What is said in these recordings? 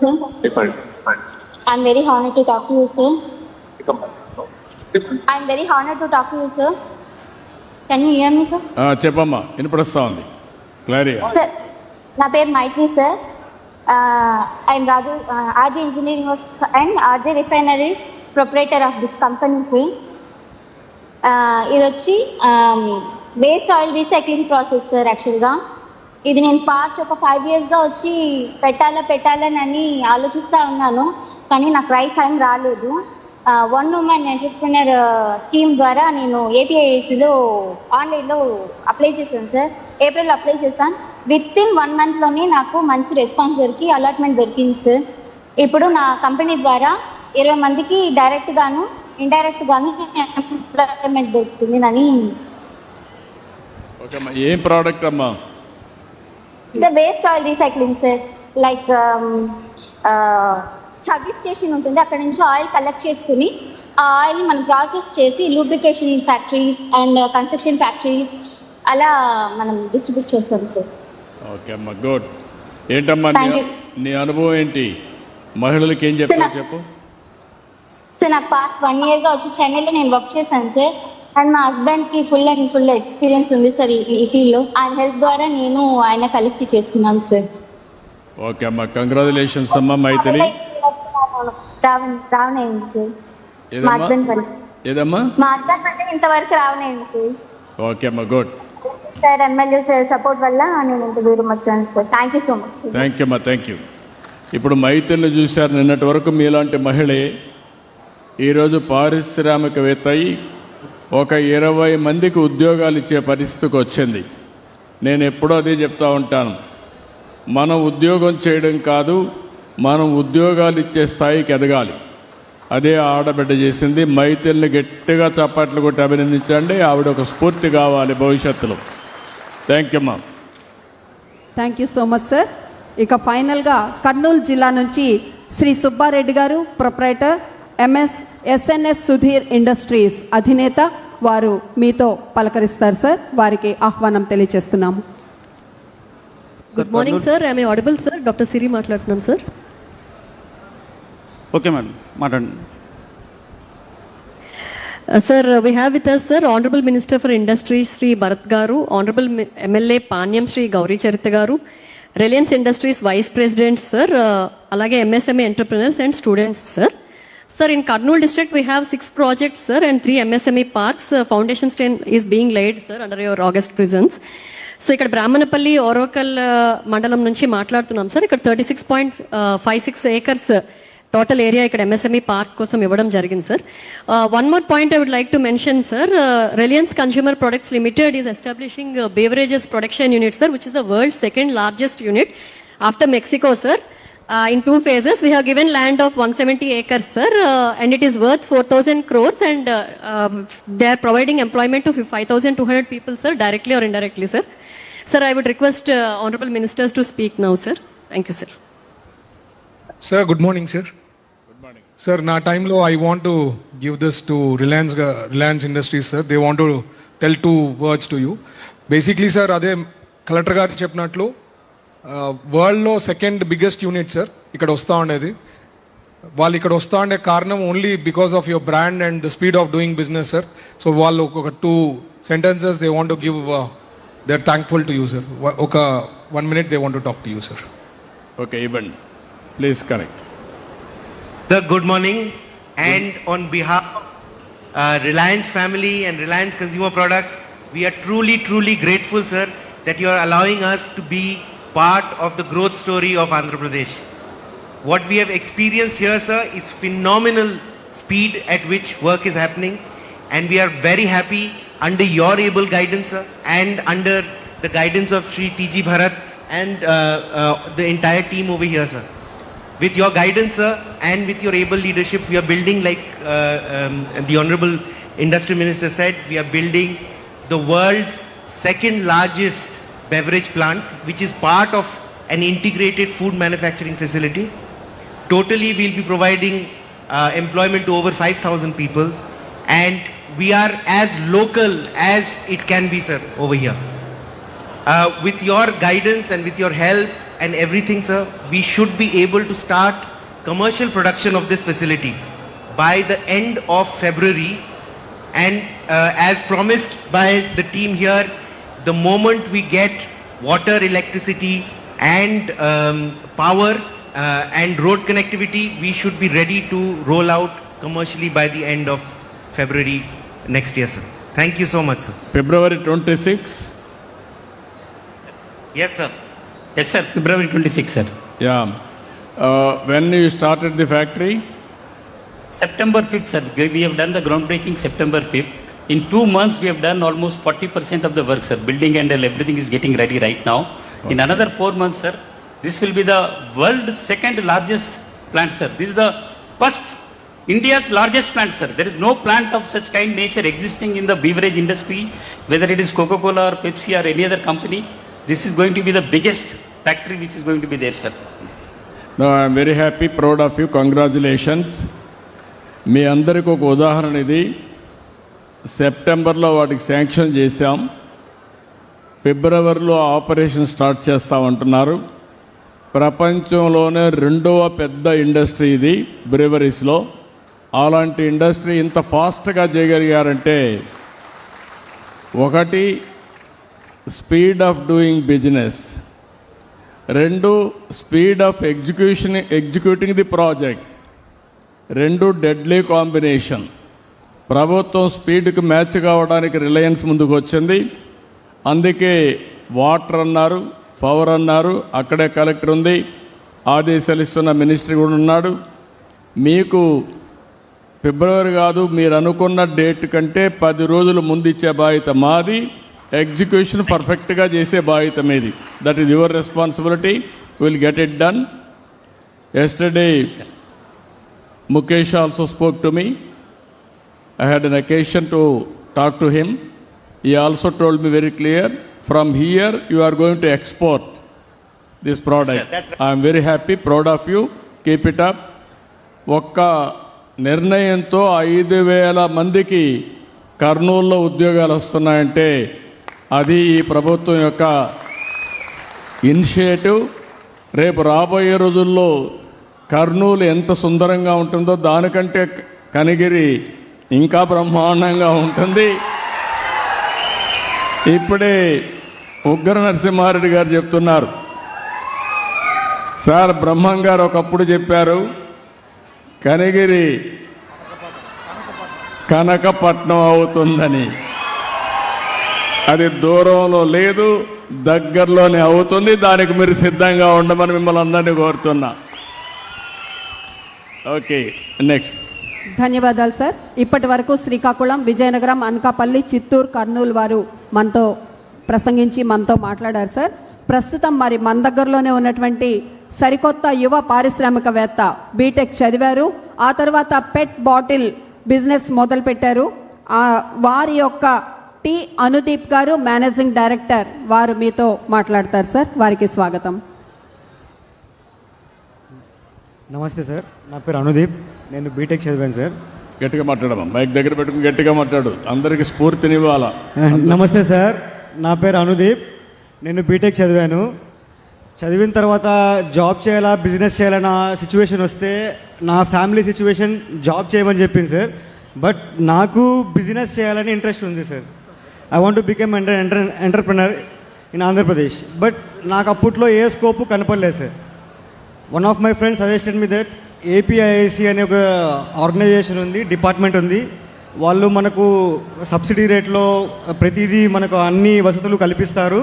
sir. Different. I'm very honored to talk to you, sir. I'm very honored to talk to you, sir. Can you hear me, sir? చెప్పమ్మా వినపడుస్తా ఉంది క్లారిగా Sir, నా పేరు Maithri sir I'm Raju RG engineering works and RG refineries proprietor of this company sir ఇది వచ్చి waste oil recycling process sir యాక్చువల్గా ఇది నేను past ఒక ఫైవ్ ఇయర్స్గా వచ్చి పెట్టాలా పెట్టాలని అని ఆలోచిస్తూ ఉన్నాను. కానీ నాకు రైట్ టైం రాలేదు. వన్ ఉమెన్ ఎంటర్ప్రినర్ స్కీమ్ ద్వారా నేను ఏపీఐసిలో ఆన్లైన్లో అప్లై చేశాను సార్ ఏప్రిల్ అప్లై చేశాను. విత్ ఇన్ వన్ మంత్లోనే నాకు మంచి రెస్పాన్స్ దొరికి అలాట్మెంట్ దొరికింది సార్ ఇప్పుడు నా కంపెనీ ద్వారా ఇరవై మందికి డైరెక్ట్గాను ఇండైరెక్ట్ గాను ఎంప్లాయ్మెంట్ దొరుకుతుంది అని. ఏం ప్రోడక్ట్ అమ్మా? The waste oil recycling sir like service station ఉంటుంది. అక్కడ నుంచి ఆయిల్ కలెక్ట్ చేసుకుని ఆ ఆయిల్ని మనం ప్రాసెస్ చేసి lubrication factories and construction factories అలా మనం డిస్ట్రిబ్యూట్ చేస్తాం సార్ ఓకే అమ్మా. గుడ్ ఏంటమ్మా నీ అనుభవం ఏంటి? మహిళలకి ఏం Sir, చెప్పు. సో నాకు పాస్ట్ వన్ ఇయర్గా వచ్చి చెన్నైలో నేను వర్క్ చేశాను సార్ అండ్ మా హస్బెండ్కి ఫుల్ అండ్ ఫుల్ ఎక్స్పీరియన్స్ ఉంది సార్ ఈ ఈ ఫీల్డ్లో. ఆయన హెల్ప్ ద్వారా నేను ఆయన కలిసి చేస్తున్నాను సార్. ఓకే అమ్మా కంగ్రాచులేషన్స్ అమ్మా మైథిలి. రావణయ్యింది సార్. మా హస్బెండ్ వల్ల. ఏదమ్మా? మా హస్బెండ్ అంటే ఇంతవరకు రావణయ్యింది సార్. ఓకే అమ్మా good. Sir MLA sir support వల్ల నేను ఇంత దూరం వచ్చాను sir. Thank you so much thank you అమ్మా థ్యాంక్ యూ ఇప్పుడు మైథిల్ని చూశారు నిన్నటి వరకు మీలాంటి మహిళే. ఈరోజు పారిశ్రామికవేత్త అయి ఒక ఇరవై మందికి ఉద్యోగాలు ఇచ్చే పరిస్థితికి వచ్చింది. నేను ఎప్పుడో అదే చెప్తా ఉంటాను. మనం ఉద్యోగం చేయడం కాదు మనం ఉద్యోగాలు ఇచ్చే స్థాయికి ఎదగాలి. అదే ఆడబిడ్డ చేసింది. మైతిల్ని గట్టిగా చప్పట్లు కొట్టి అభినందించండి. ఆవిడ ఒక స్ఫూర్తి కావాలి భవిష్యత్తులో. థ్యాంక్ యూ మా thank you so much sir ఇక ఫైనల్గా కర్నూలు జిల్లా నుంచి Shri Subba Reddy garu proprietor M S S N S Sudheer industries అధినేత వారు మీతో పలకరిస్తారు సార్ వారికి ఆహ్వానం తెలియజేస్తున్నాము. Good morning sir I'm audible sir doctor Siri మాట్లాడుతున్నాను సార్ ఓకే మేడం మాట్లాడండి. Sir we have with us sir honourable minister for industry Shri Bharat garu honourable MLA Panyam Shri Gowri Charitha garu Reliance industries vice president sir అలాగే MSME entrepreneurs and students sir sir in Kurnool district we have six projects sir and three MSME parks foundation stone is being laid sir under your august presence so ఇక్కడ బ్రాహ్మణపల్లి ఓరోకల్ మండలం నుంచి మాట్లాడుతున్నాం sir ఇక్కడ thirty six point five six acres total area ఇక్కడ MSME park కోసం ఇవ్వడం జరిగింది sir one more point I would like to mention sir Reliance consumer products limited is establishing beverages production unit sir which is the world second largest unit after Mexico sir Uh, in two phases, we have given land of 170 acres, sir, uh, and it is worth 4,000 crores, and uh, um, they are providing employment to 5,200 people, sir, directly or indirectly, sir. Sir, I would request uh, honorable ministers to speak now, sir. Thank you, sir. Sir good morning sir sir నా టైంలో I want to give this to Reliance Reliance Industries sir they want to tell two words to you basically sir అదే collector గారు చెప్పినట్లు వరల్డ్లో second biggest unit sir ఇక్కడ వస్తూ ఉండేది. వాళ్ళు ఇక్కడ వస్తూ ఉండే కారణం only because of your brand and the speed of doing business sir so వాళ్ళు ఒక two sentences they want to give they are thankful to you sir ఒక one minute they want to talk to you sir okay ఇవ్వండి please connect Sir, good morning. And on behalf of uh, Reliance family and Reliance Consumer Products, we are truly, truly grateful, sir, that you are allowing us to be part of the growth story of Andhra Pradesh. What we have experienced here, sir, is phenomenal speed at which work is happening, and we are very happy under your able guidance, sir, and under the guidance of Sri T.G. Bharat and uh, uh, the entire team over here, sir. With your guidance, sir, and with your able leadership, we are building, like uh, um, the Honorable Industry Minister said, we are building the world's second largest beverage plant, which is part of an integrated food manufacturing facility. Totally, we'll be providing uh, employment to over 5,000 people, and we are as local as it can be, sir, over here. Uh, with your guidance and with your help and everything, sir, we should be able to start commercial production of this facility by the end of February. And uh, as promised by the team here, the moment we get water, electricity, and um, power uh, and road connectivity, we should be ready to roll out commercially by the end of February next year, sir. Thank you so much, sir. February 26? Yes, sir. Yes, sir. February 26, sir. Yeah. Uh, when you started the factory? September 5th, sir. We have done the groundbreaking September 5th. In two months, we have done almost 40% of the work, sir. Building and everything is getting ready right now. In another four months, sir, this will be the world's second largest plant, sir. This is the first India's largest plant, sir. There is no plant of such kind nature existing in the beverage industry, whether it is Coca-Cola or Pepsi or any other company. This is going to be the biggest factory which is going to be there, sir. No I'm very happy proud of you congratulations మీ అందరికి ఒక ఉదాహరణ ఇది సెప్టెంబర్లో వాటికి sanction చేశాం. ఫిబ్రవరిలో operation start చేస్తామంటున్నారు. ప్రపంచంలోనే రెండవ పెద్ద ఇండస్ట్రీ ఇది బ్రివరీస్లో. అలాంటి ఇండస్ట్రీ ఇంత ఫాస్ట్గా చేయగలిగారంటే ఒకటి స్పీడ్ ఆఫ్ డూయింగ్ బిజినెస్. రెండు speed of execution executing the project. రెండు డెడ్లీ కాంబినేషన్. ప్రభుత్వం స్పీడ్కి మ్యాచ్ కావడానికి రిలయన్స్ ముందుకు వచ్చింది. అందుకే వాటర్ అన్నారు పవర్ అన్నారు అక్కడే కలెక్టర్ ఉంది. ఆదేశాలు ఇస్తున్న మినిస్టర్ కూడా ఉన్నాడు. మీకు ఫిబ్రవరి కాదు మీరు అనుకున్న డేట్ కంటే పది రోజులు ముందు ఇచ్చే బాధ్యత మాది. ఎగ్జిక్యూషన్ పర్ఫెక్ట్గా చేసే బాధ్యత మీది. That is your responsibility will get it done yesterday Mukesh also spoke to me I had an occasion to talk to him. He also told me very clear from here you are going to export this product. Sure. I am very happy, proud of you. Keep it up. ఒక్క నిర్ణయంతో ఐదు వేల మందికి కర్నూలులో ఉద్యోగాలు వస్తున్నాయంటే అది ఈ ప్రభుత్వం యొక్క ఇనిషియేటివ్ రేపు రాబోయే రోజుల్లో కర్నూలు ఎంత సుందరంగా ఉంటుందో దానికంటే కనిగిరి ఇంకా బ్రహ్మాండంగా ఉంటుంది. ఇప్పుడే ఉగ్ర నరసింహారెడ్డి గారు చెప్తున్నారు. సార్ బ్రహ్మం గారు ఒకప్పుడు చెప్పారు కనిగిరి కనకపట్నం అవుతుందని. అది దూరంలో లేదు దగ్గరలోనే అవుతుంది దానికి మీరు సిద్ధంగా ఉండమని మిమ్మల్ని అందరినీ కోరుతున్నా. Okay next. ధన్యవాదాలు సార్. ఇప్పటి వరకు శ్రీకాకుళం విజయనగరం అనకాపల్లి చిత్తూరు కర్నూలు వారు మనతో ప్రసంగించి మనతో మాట్లాడారు సార్. ప్రస్తుతం మరి మన దగ్గరలోనే ఉన్నటువంటి సరికొత్త యువ పారిశ్రామికవేత్త బీటెక్ చదివారు. ఆ తర్వాత పెట్ బాటిల్ బిజినెస్ మొదలుపెట్టారు. వారి యొక్క టి అనుదీప్ గారు మేనేజింగ్ డైరెక్టర్ వారు మీతో మాట్లాడతారు సార్. వారికి స్వాగతం. నమస్తే సార్ నా పేరు అనుదీప్ నేను బీటెక్ చదివాను సార్. గట్టిగా మాట్లాడమా మైక్ దగ్గర పెట్టుకుని గట్టిగా మాట్లాడు అందరికి స్ఫూర్తినివ్వాలా నమస్తే సార్ నా పేరు అనుదీప్ నేను బీటెక్ చదివాను. చదివిన తర్వాత జాబ్ చేయాలా బిజినెస్ చేయాలన్న సిచ్యువేషన్ వస్తే నా ఫ్యామిలీ సిచ్యువేషన్ జాబ్ చేయమని చెప్పింది సార్. బట్ నాకు బిజినెస్ చేయాలని ఇంట్రెస్ట్ ఉంది sir. I want to become enter enter entrepreneur in Andhra Pradesh but నాకు అప్పట్లో ఏ స్కోపు కనపడలేదు sir. One of my friends suggested me that APIIC అనే ఒక ఆర్గనైజేషన్ ఉంది డిపార్ట్మెంట్ ఉంది. వాళ్ళు మనకు సబ్సిడీ రేట్లో ప్రతిదీ మనకు అన్ని వసతులు కల్పిస్తారు.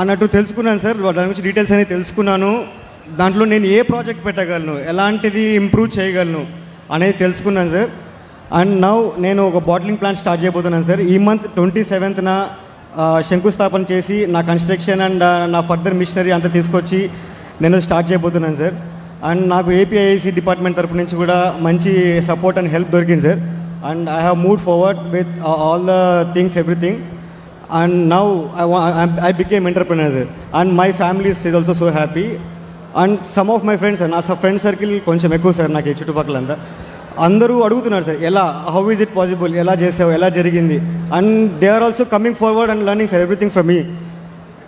అన్నట్టు తెలుసుకున్నాను సార్ దాని గురించి డీటెయిల్స్ అనేవి తెలుసుకున్నాను. దాంట్లో నేను ఏ ప్రాజెక్ట్ పెట్టగలను ఎలాంటిది ఇంప్రూవ్ చేయగలను అనేది తెలుసుకున్నాను సార్. అండ్ నౌ నేను ఒక బాటిలింగ్ ప్లాంట్ స్టార్ట్ చేయబోతున్నాను సార్. ఈ మంత్ ట్వంటీ సెవెంత్న శంకుస్థాపన చేసి నా కన్స్ట్రక్షన్ అండ్ నా ఫర్దర్ మిషనరీ అంతా తీసుకొచ్చి నేను స్టార్ట్ చేయబోతున్నాను సార్. అండ్ నాకు ఏపీఐసి డిపార్ట్మెంట్ తరపు నుంచి కూడా మంచి సపోర్ట్ అండ్ హెల్ప్ దొరికింది sir. And I have move forward with all the things everything. And now I I became entrepreneur sir. And my family is also so happy. And some of my friends నా friend circle కొంచెం ఎక్కువ sir నాకు ఈ చుట్టుపక్కలంతా. అందరూ అడుగుతున్నారు sir ఎలా how is it possible ఎలా చేసావు ఎలా జరిగింది? And they are also coming forward and learning sir everything from me.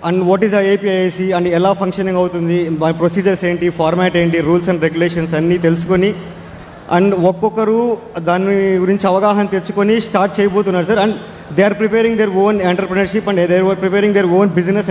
And what is the APIIC and ఎలా ఫంక్షనింగ్ అవుతుంది? ప్రొసీజర్స్ ఏంటి? ఫార్మాట్ ఏంటి? రూల్స్ అండ్ రెగ్యులేషన్స్ అన్నీ తెలుసుకొని అండ్ ఒక్కొక్కరు దాని గురించి అవగాహన తెచ్చుకొని స్టార్ట్ చేయబోతున్నారు sir and they are preparing their own entrepreneurship and they are preparing their own business